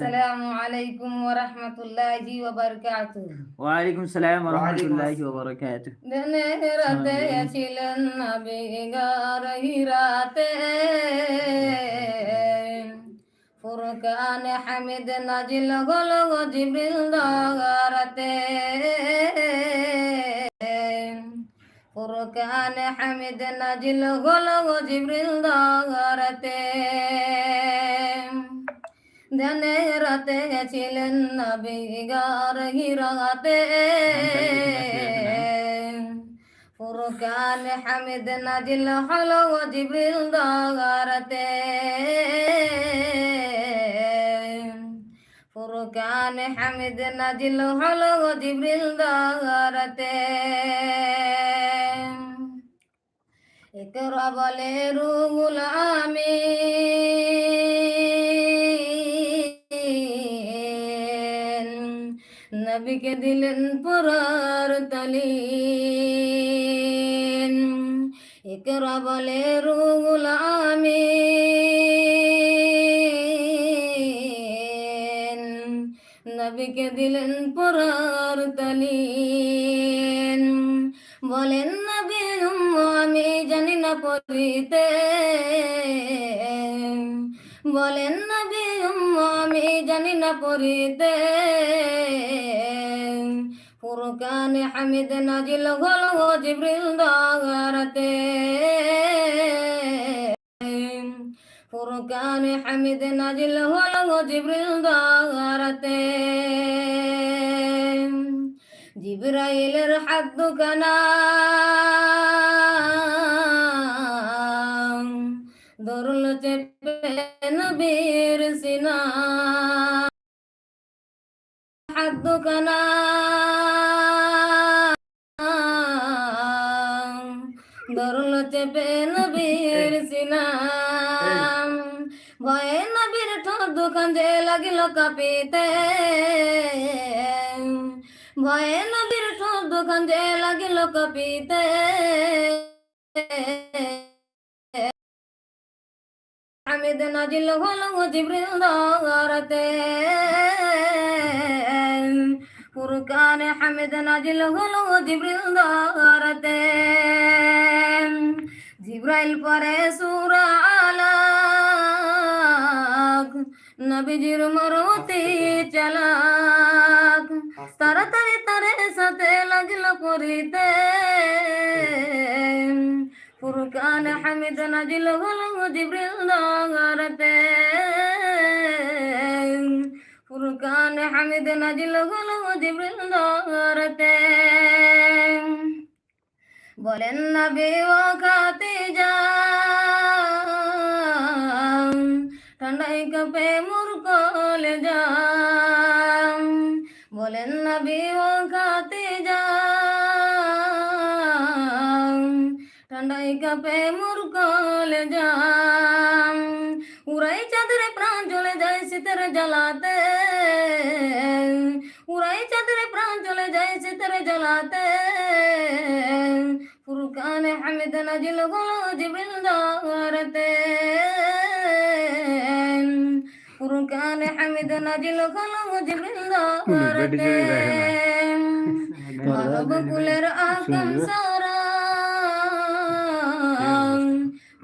السلام عليكم ورحمة الله وبركاته ওয়ালাইকুম সালাম ওয়ালাইকুম রহমতুল্লাহি ওয়া বারাকাতুহু দিনের রাতে ছিলেন নবী গারহি রাতে ফুরকান হামিদ নাজিল গল গো জিবরিল দাগারাতে ফুরকান হামিদ নাজিল গল গো জিবরিল দাগারাতে রাতে ছিলেন নবী গারহি রাতে ফুরকান হামিদ নাজিল হলো জিবরিল দাগারতে। ফুরকান হামিদ নাজিল হলো জিবরিল দাগারতে। একরা বলে রুগুল আমিন। নবীকে দিলেন পরার তালিন একরা বলে রুগুল আমিন। নবীকে দিলেন পরার তালিন বলেন, নবী আমি জানি না পড়িতে বলেন নবী আমি জানি না পড়িতে। ফুরকানে হামিদ নাজিল ও জিবরিল দাগারতে। ফুরকানে হামিদ নাজিল ও জিবরিল দাগারতে। জিব্রাইলের হাত দুখানা। দরুল চেপে দুখানা দরুল চেপে নবীর সিনা ভয়ে নবীর ঠোঁট দুখান যে লাগিল কাঁপিতে। ভয়ে নবীর ঠোঁট দোকান যে লাগিল কপিতে। হামিদ নাজিল হল জিবরিল দাগারতে হামিদ নাজিল হল জিবরিল দাগারতে জিব্রাইল পরে সূরা আলাক, নবীজির মরতে চালাক। তাড়াতাড়ি তারে সাথে লাগল করিতে। ফুরকান হামিদ নাজিল হলো জিবরিল দাগারতে ফুরকান হামিদ নাজিল হলো জিবরিল দাগারতে বলেন, নবী ও খাতে যা ঠান্ডাই কাপে মোর কলে যা বলেন, নবী ও খাতে যা ঠান্ডাই কাপে মোর কলে যা উড়াই চাঁদের চলে যায় শীতের জ্বালাতে। উড়াই চাঁদের প্রাণ চলে যায় শীতের জ্বালাতে। ফুরকান হামিদ নাজিল হলো জিবরিল দাগারতে ফুরকান হামিদ নাজিল হলো জিবরিল দাগারতে বকুলের আকাম সারা।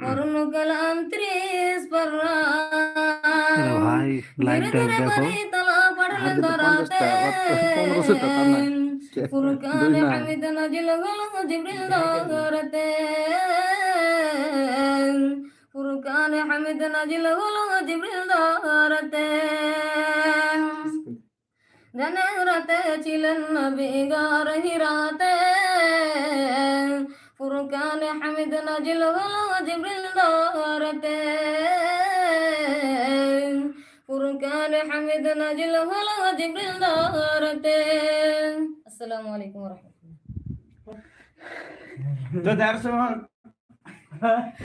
অরুণ কালাম ত্রিশ পর্রা ভাই লাইভটা দেখো ফুরকান হামিদ নাজিল হলো জিবরিল দাগারতে ফুরকান হামিদ নাজিল হলো জিবরিল দাগারতে জানের রাতে ছিলেন নবী গার হিরাতে ফুরকান হামিদ নাজিল হলো জিবরিল ফুরকান হামিদ নাজিল হলো জিবরিল আসসালামু আলাইকুম ওয়া তো দ্যাটস